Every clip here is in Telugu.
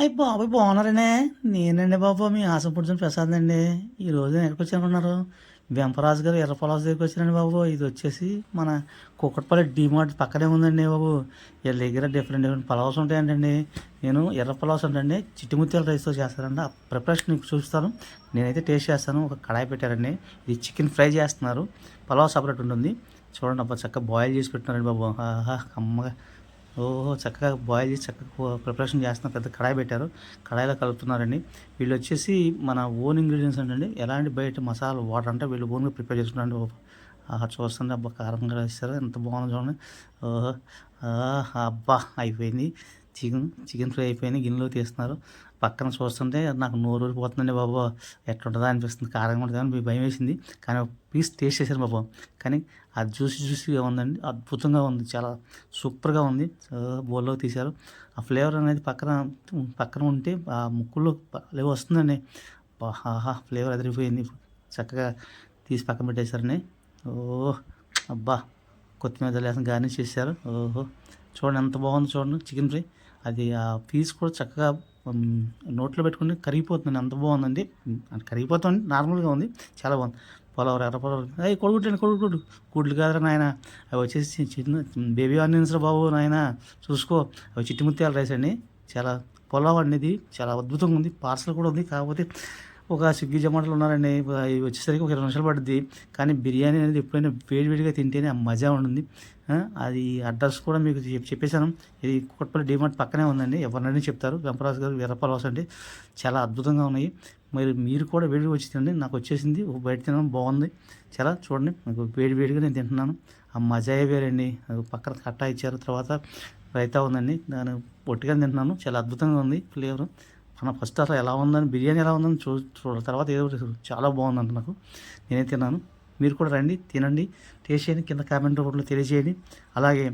అయ్యి బాబాయ్ బాగున్నారనే. నేనండి బాబు మీ ఆశపడుతున్న ప్రసాద్ అండి ఈ రోజు నేను ఎక్కడికి వచ్చానుకున్నారు వెంపరాజు గారు ఎర్ర పొలాస్ దగ్గరికి వచ్చారండి బాబు. ఇది వచ్చేసి మన కుక్కట్పల్లి డిమార్ట్ పక్కనే ఉందండి బాబు. వీళ్ళ దగ్గర డిఫరెంట్ డిఫరెంట్ పలావ్స్ ఉంటాయంటండి. నేను ఎర్ర పలావ్స్ అంటే చిట్టుముత్యాల రైస్తో చేస్తారండి ఆ ప్రిపరేషన్ మీకు చూస్తాను నేనైతే టేస్ట్ చేస్తాను. ఒక కడాయి పెట్టారండి. ఇది చికెన్ ఫ్రై చేస్తున్నారు. పలావ్ సపరేట్ ఉంటుంది. చూడండి అబ్బా చక్కగా బాయిల్ చేసి పెట్టినారండి బాబు. కమ్మగా. ఓహో చక్కగా బాయిల్ చేసి చక్కగా ప్రిపరేషన్ చేస్తున్నారు పెద్ద కడాయి పెట్టారు. కడాయిలో కలుపుతున్నారండి. వీళ్ళు వచ్చేసి మన ఓన్ ఇంగ్రీడియంట్స్ అండి ఎలాంటి బయట మసాలా వాటర్ అంటే వీళ్ళు ఓన్గా ప్రిపేర్ చేసుకున్నారండి ఆహా చూస్తుంటే అబ్బా కారంగా ఇస్తారు ఎంత బాగుంది చూడండి. ఓహో ఆహా, అబ్బా అయిపోయింది. చికెన్ చికెన్ ఫ్రై అయిపోయినాయి గిన్నెలో తీస్తున్నారు. పక్కన చూస్తుంటే నాకు నోరు పోతుందండి బాబు. ఎట్లుంటుందా అనిపిస్తుంది. కారంగా ఉంటుంది అని భయం వేసింది. కానీ పీస్ టేస్ట్ చేశారు బాబు. కానీ అది జ్యూసి జ్యూసీగా ఉందండి. అద్భుతంగా ఉంది. చాలా సూపర్గా ఉంది. బోల్లో తీశారు. ఆ ఫ్లేవర్ అనేది పక్కన పక్కన ఉంటే ఆ ముక్కుల్లో లేవో వస్తుందండి. ఆహా ఫ్లేవర్ అదిరిపోయింది. చక్కగా తీసి పక్కన పెట్టేశారని ఓ అబ్బా కొత్తిమీర లేసం గార్నిష్ చేశారు. ఓహో చూడండి ఎంత బాగుంది చూడండి. Chicken fry. అది ఆ పీస్ కూడా చక్కగా నోట్లో పెట్టుకుని కరిగిపోతుంది అంత బాగుందండి. అంటే కరిగిపోతుంది. నార్మల్గా ఉంది. చాలా బాగుంది. పొలవరు ఎర్ర పొలవరు అయ్యి కొడుకుంటాను కొడుకుడు గుడ్లు కాదురా నాయన. అవి వచ్చేసి చిన్న బేబీ ఆనియన్స్ బాబు నాయన. చూసుకో. అవి చిట్టుముత్యాల రైస్ అండి. చాలా పొలవ్ అనేది చాలా అద్భుతంగా ఉంది. పార్సల్ కూడా ఉంది. కాకపోతే ఒక స్విగ్గీ జొమాటోలు ఉన్నారండి. వచ్చేసరికి ఒక ఇరవై నిమిషాలు పడుద్ది. కానీ బిర్యానీ అనేది ఎప్పుడైనా వేడివేడిగా తింటేనే ఆ మజా ఉంటుంది. అది అడ్రస్ కూడా మీకు చెప్పేశాను. ఇది కుక్కట్పల్లి డిమార్ట్ పక్కనే ఉందండి. ఎవరినైనా చెప్తారు. వెంపరాజు గారు వీరపలవాస్ అంటే చాలా అద్భుతంగా ఉన్నాయి. మరి మీరు కూడా వేడి వచ్చి తినండి. నాకు వచ్చేసింది. బయట తినడం బాగుంది. చాలా చూడండి. నాకు వేడి వేడిగా నేను తింటున్నాను. ఆ మజాయే వేరండి. అది పక్కన కట్టా ఇచ్చారు. తర్వాత రైతా ఉందండి. దాని పొట్టిగా తింటున్నాను. చాలా అద్భుతంగా ఉంది ఫ్లేవర్. మన ఫస్ట్ అసలు ఎలా ఉందని బిర్యానీ ఎలా ఉందని చూ చూడ తర్వాత ఏదో చాలా బాగుందంట నాకు. నేనే తిన్నాను. మీరు కూడా రండి తినండి. టేస్ట్ చేయండి. కింద కామెంట్ రూపంలో తెలియజేయండి. అలాగే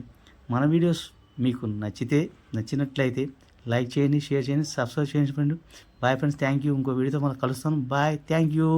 మన వీడియోస్ మీకు నచ్చితే నచ్చినట్లయితే లైక్ చేయండి షేర్ చేయండి సబ్స్క్రైబ్ చేయండి friend. Bye friends thank you. ఇంకో వీడియోతో మనం కలుస్తాను. Bye thank you.